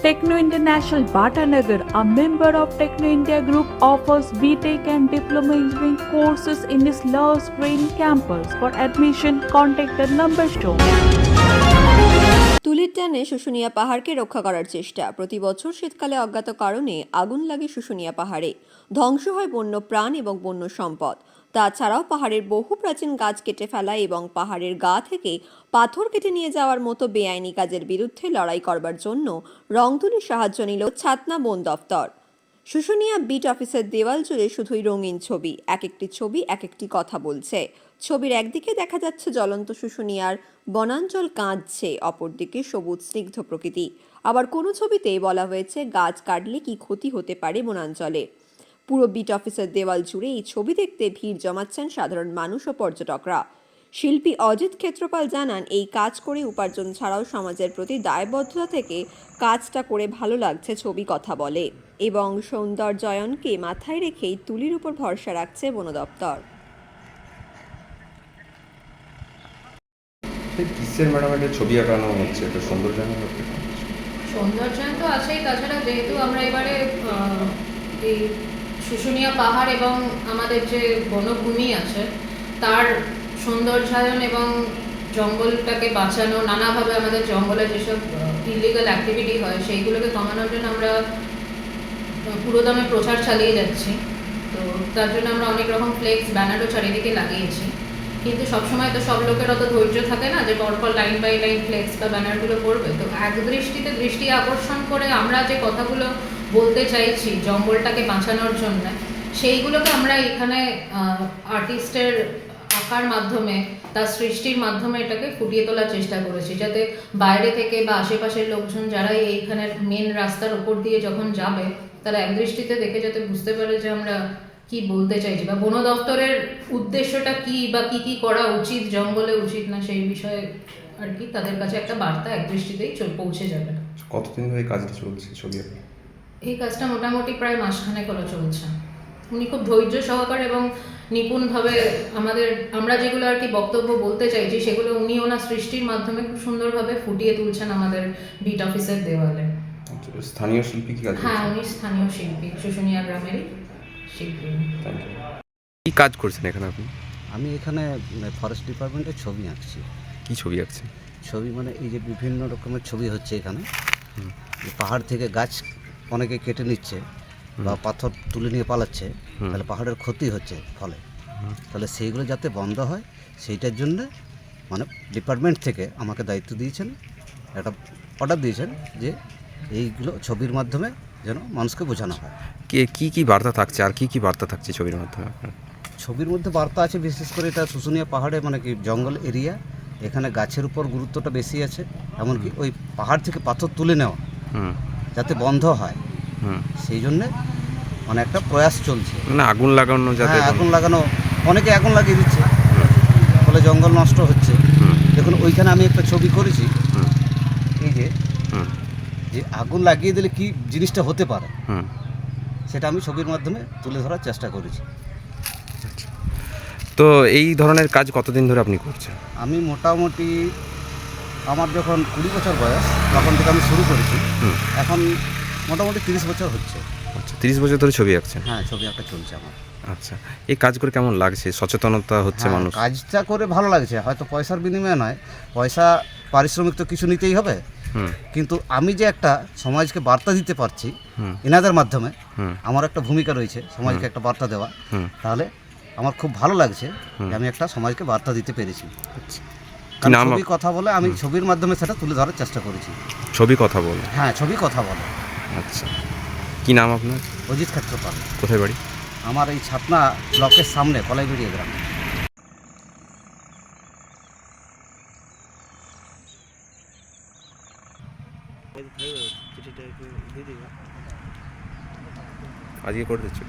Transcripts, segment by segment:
Techno International Bhatanagar, a member of Techno India Group, offers BTEC and Diploma Engineering courses in its Love Green campus. For admission, contact the number shown. তুলির টানে শুশুনিয়া পাহাড়কে রক্ষা করার চেষ্টা প্রতি বছর শীতকালে অজ্ঞাত কারণে আগুন লাগে শুশুনিয়া পাহাড়ে ধ্বংস হয় বন্য প্রাণ এবং বন্য সম্পদ তাছাড়াও পাহাড়ের বহু প্রাচীন গাছ কেটে ফেলা এবং পাহাড়ের গা থেকে পাথর কেটে নিয়ে যাওয়ার মতো বেআইনি কাজের বিরুদ্ধে লড়াই করবার জন্য রংতুলির সাহায্য নিল ছাতনা বন দফতর। শুশুনিয়া বিট অফিসের দেওয়াল জুড়ে শুধুই রঙিন ছবি, এক একটি ছবি, এক একটি কথা বলছে। ছবির একদিকে দেখা যাচ্ছে জ্বলন্ত শুশুনিয়ার বনাঞ্চল কাঁদছে, অপরদিকে সবুজ স্নিগ্ধ প্রকৃতি। আবার কোনো ছবিতে বলা হয়েছে গাছ কাটলে কি ক্ষতি হতে পারে বনাঞ্চলে। পুরো বিট অফিসের দেওয়াল জুড়ে এই ছবি দেখতে ভিড় জমাচ্ছেন সাধারণ মানুষ ও পর্যটকরা। শিল্পী অজিত ক্ষেত্রপাল জানান এই কাজ করে উপার্জন ছাড়াও সমাজের প্রতি দায়বদ্ধতা থেকে কাজটা করে ভালো লাগছে ছবি কথা বলে এবং সৌন্দর্যায়নকে মাথায় রেখেই তুলির উপর ভরসা রাখছে বন দপ্তর। কিসের ম্যাডাম একটা ছবি আঁকানো হচ্ছে এটা সৌন্দর্যায়ন সৌন্দর্যায়ন তো আছেই তাছাড়া যেহেতু আমরা এবারে এই শুশুনিয়া পাহাড় এবং আমাদের যে বনভূমি আছে, তার সৌন্দর্যায়ন এবং জঙ্গলটাকে বাঁচানো, নানাভাবে আমাদের জঙ্গলে যেসব ইলিগাল অ্যাক্টিভিটি হয়, সেইগুলোকে কমানোর জন্য আমরা পুরোদমে প্রচার চালিয়ে যাচ্ছি। তো তার জন্য আমরা অনেক রকম ফ্লেক্স ব্যানারও চারিদিকে লাগিয়েছি। কিন্তু সবসময় তো সব লোকের অত ধৈর্য থাকে না যে পরপর লাইন বাই লাইন ফ্লেক্স বা ব্যানারগুলো করবে তো এক দৃষ্টিতে দৃষ্টি আকর্ষণ করে আমরা যে কথাগুলো বলতে চাইছি, জঙ্গলটাকে বাঁচানোর জন্য, সেইগুলোকে আমরা এখানে আর্টিস্টের আঁকার মাধ্যমে, তার সৃষ্টির মাধ্যমে এটাকে ফুটিয়ে তোলার চেষ্টা করেছি, যাতে বাইরে থেকে বা আশেপাশের লোকজন যারা এইখানের মেন রাস্তার উপর দিয়ে যখন যাবে, তারা এক দৃষ্টিতে দেখে যাতে বুঝতে পারে যে আমরা কি বলতে চাইছি, বা বন দপ্তরের উদ্দেশ্যটা কি, বা কি কি করা উচিত, জঙ্গলে উচিত না, সেই বিষয়ে আর কি তাদের কাছে একটা বার্তা এক দৃষ্টিতেই পৌঁছে যাবে। কতদিন ধরে কাজটা চলছে ছবি এই কাজটা মোটামুটি প্রায় মাসখানেক হলো চলছে। উনি খুব ধৈর্য সহকারে এবং নিপুণভাবে আমাদের আমরা যেগুলো আর কি বক্তব্য বলতে চাইছি সেগুলো উনি ওনার সৃষ্টির মাধ্যমে খুব সুন্দরভাবে ফুটিয়ে তুলছেন আমাদের বিট অফিসের দেওয়ালে। আচ্ছা, স্থানীয় শিল্পী কি কাজ হ্যাঁ উনি স্থানীয় শিল্পী শুশুনিয়া গ্রামেরই শিল্পী। কি কাজ করছেন এখানে আপনি? আমি এখানে ফরেস্ট ডিপার্টমেন্টের ছবি আঁকছি। কি ছবি আঁকছেন? ছবি মানে এই যে বিভিন্ন রকমের ছবি হচ্ছে এখানে। পাহাড় থেকে গাছ অনেকে কেটে নিচ্ছে বা পাথর তুলে নিয়ে পালাচ্ছে তাহলে পাহাড়ের ক্ষতি হচ্ছে ফলে। তাহলে সেইগুলো যাতে বন্ধ হয় সেইটার জন্য মানে ডিপার্টমেন্ট থেকে আমাকে দায়িত্ব দিয়েছেন একটা অর্ডার দিয়েছেন যে এইগুলো ছবির মাধ্যমে যেন মানুষকে বোঝানো হয়। কে কি কি বার্তা থাকছে? আর কি কি বার্তা থাকছে ছবির মাধ্যমে ছবির মধ্যে বার্তা আছে বিশেষ করে এটা শুশুনিয়া পাহাড়ে মানে কি জঙ্গল এরিয়া এখানে গাছের উপর গুরুত্বটা বেশি আছে। এমনকি ওই পাহাড় থেকে পাথর তুলে নেওয়া। হুম। যাতে বন্ধ হয়। হুম। সেই জন্যে মানে একটা প্রয়াস চলছে। না আগুন লাগানো যাতে হ্যাঁ আগুন লাগানো অনেকে আগুন লাগিয়ে দিচ্ছে। ফলে জঙ্গল নষ্ট হচ্ছে। দেখুন ওইখানে আমি একটা ছবি করেছি। এই যে যে আগুন লাগিয়ে দিলে কি জিনিসটা হতে পারে? হুম। সেটা আমি ছবির মাধ্যমে তুলে ধরার চেষ্টা করেছি। তো এই ধরনের কাজ কতদিন ধরে আপনি করছেন? আমি মোটামুটি আমার যখন কুড়ি বছর বয়স তখন থেকে আমি শুরু করেছি। এখন মোটামুটি তিরিশ বছর হচ্ছে। আচ্ছা তিরিশ বছর ধরে ছবি আঁকছেন? হ্যাঁ ছবি আঁকা চলছে আমার। আচ্ছা এই কাজ করে কেমন লাগছে? সচেতনতা হচ্ছে হ্যাঁ, মানুষ? কাজটা করে ভালো লাগছে। হয়তো পয়সার বিনিময়ে নয় পয়সা পারিশ্রমিক তো কিছু নিতেই হবে। কিন্তু আমি যে একটা সমাজকে বার্তা দিতে পারছি এনাদের মাধ্যমে আমার একটা ভূমিকা রয়েছে সমাজকে একটা বার্তা দেওয়া। তাহলে আমার খুব ভালো লাগছে যে আমি একটা সমাজকে বার্তা দিতে পেরেছি। আচ্ছা। কারণ নাম ছবি কথা বলে আমি ছবির মাধ্যমে সেটা তুলে ধরার চেষ্টা করেছি। ছবি কথা বলে? হ্যাঁ ছবি কথা বলে। আচ্ছা। কি নাম আপনার? অজিত ক্ষেত্রপাল। কোথায় বাড়ি? আমার এই ছাতনা ব্লকের সামনে কলাইবেড়িয়া গ্রাম। আজকে করে দিচ্ছিল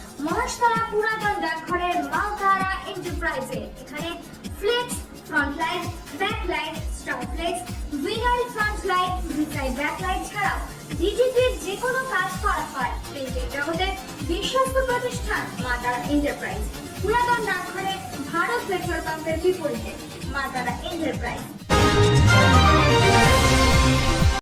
মহাশতলা পুরাতন ডাকঘরের মালতারা এন্টারপ্রাইজে এখানে flex front light back light star flex vinyl front light beside back light ছাড়াও ডিজিটির যে কোনো কাজ করা হয়। প্রিন্টিং জগতে বিশ্বস্ত প্রতিষ্ঠান মাতারা এন্টারপ্রাইজ পুরাতন ডাকঘরে ভারত পেট্রোল পাম্পের বিপরীতে মাতারা এন্টারপ্রাইজ